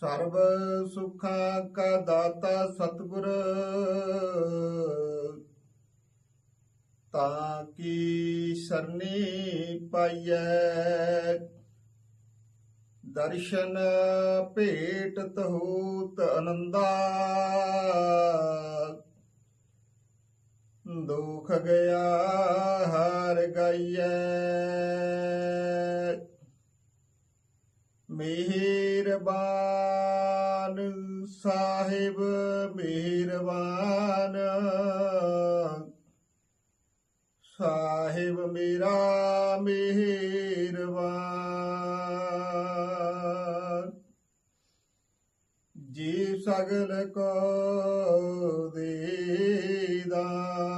ਸਰਬ ਸੁਖਾਂ ਕਾ ਦਾਤਾ ਸਤਿਗੁਰ, ਤਾਂ ਕੀ ਸਰਨੀ ਪਾਈਐ? ਦਰਸ਼ਨ ਭੇਟ ਤਹੂਤ ਅਨੰਦਾ, ਦੁਖ ਗਿਆ ਹਾਰ ਗਈਐ। ਮਿਹਰਬਾਨ ਸਾਹਿਬ ਮਿਹਰਬਾਨ। ਸਾਹਿਬ ਮੇਰਾ ਮਿਹਰਬਾਨ। ਜੀ ਸਗਲ ਕੋ ਦੇਦਾਨ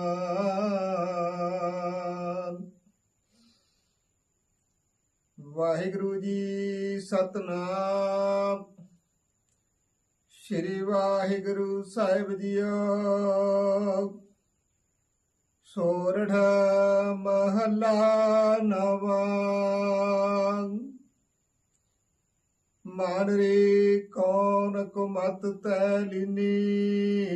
ਵਾਹਿਗੁਰੂ ਜੀ ਸਤਨਾਮ। ਸ੍ਰੀ ਵਾਹਿਗੁਰੂ ਸਾਹਿਬ ਜੀਓ। ਸੋਰਠ ਮਹਲਾ ਨਵਾਂ। ਮਨ ਰੇ ਕੌਣ ਕੁਮਤ ਤੈ ਲਿਨੀ।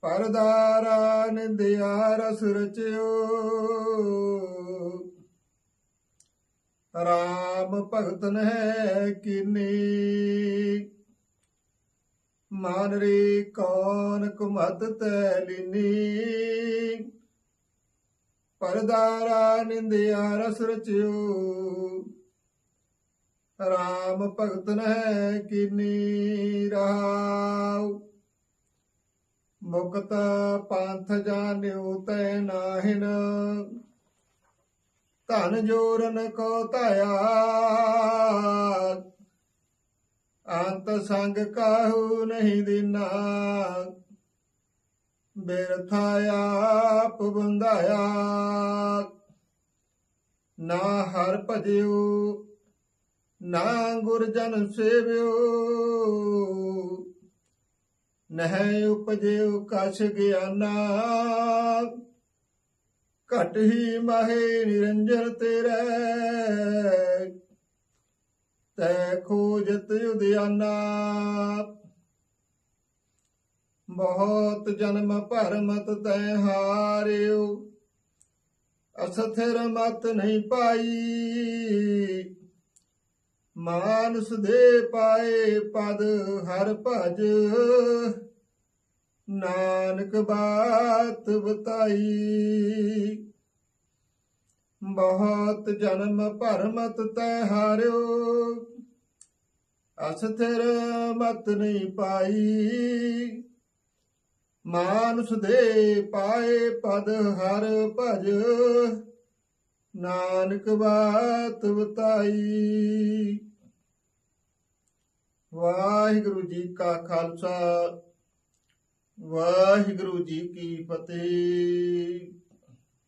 ਪਰਦਾਰਾ ਨਿੰਦਿਆ ਰਸ ਰਚਿਓ। ਰਾਮ ਭਗਤਨ ਹੈ ਕੀਨੀ। ਮਨ ਰੇ ਕੌਣ ਕੁਮਤ ਤੈ ਲਿਨੀ। ਪਰਦਾਰਾ ਨਿੰਦਿਆ ਰਸ ਰਚਿਓ। ਰਾਮ ਭਗਤਨ ਹੈ ਕੀਨੀ ਰਹਾਉ। ਮੁਕਤ ਪੰਥ ਜਾਣਿਓ ਤੈ ਨਾਹਿਨ। ਧਨ ਜੋਰਨ ਕੋ ਧਾਇਆ ਅੰਤ ਸੰਗ ਕਾਹੂ ਨਹੀਂ ਦਿਨਾ। ਬਿਰਥਾ ਆਪ ਬੰਧਾਇਆ ਨਾ ਹਰ ਭਜਿਓ, ਨਾ ਗੁਰਜਨ ਸੇਵਿਓ। ਨਹਿ ਉਪਜਿਓ ਕਛ ਗਿਆਨਾ। ਘਟ ਹੀ ਮਾਹੇ ਨਿਰੰਜਨ ਤੇਰੇ। ਤੈ ਖੋਜਤ ਉਦਿਆਨਾ। ਬਹੁਤ ਜਨਮ ਭਰਮਤ ਤੈ ਹਾਰਿਓ। ਅਸਥਿਰ ਮਤ ਨਹੀਂ ਪਾਈ। ਮਾਨਸ ਦੇ ਪਾਏ ਪਦ ਹਰ ਭਜ। ਨਾਨਕ ਬਾਤ ਬਤਾਈ। ਬਹੁਤ ਜਨਮ ਭਰਮਤ ਤੈ ਹਾਰਿਓ ਅਸਥਿਰ ਮਤ ਨਹੀਂ ਪਾਈ। ਮਾਨਸ ਦੇ ਪਾਏ ਪਦ ਹਰ ਭਜ, ਨਾਨਕ ਬਾਤ ਬਤਾਈ। ਵਾਹਿਗੁਰੂ ਜੀ ਕਾ ਖਾਲਸਾ ਵਾਹਿਗੁਰੂ ਜੀ ਕੀ ਫਤਿਹ।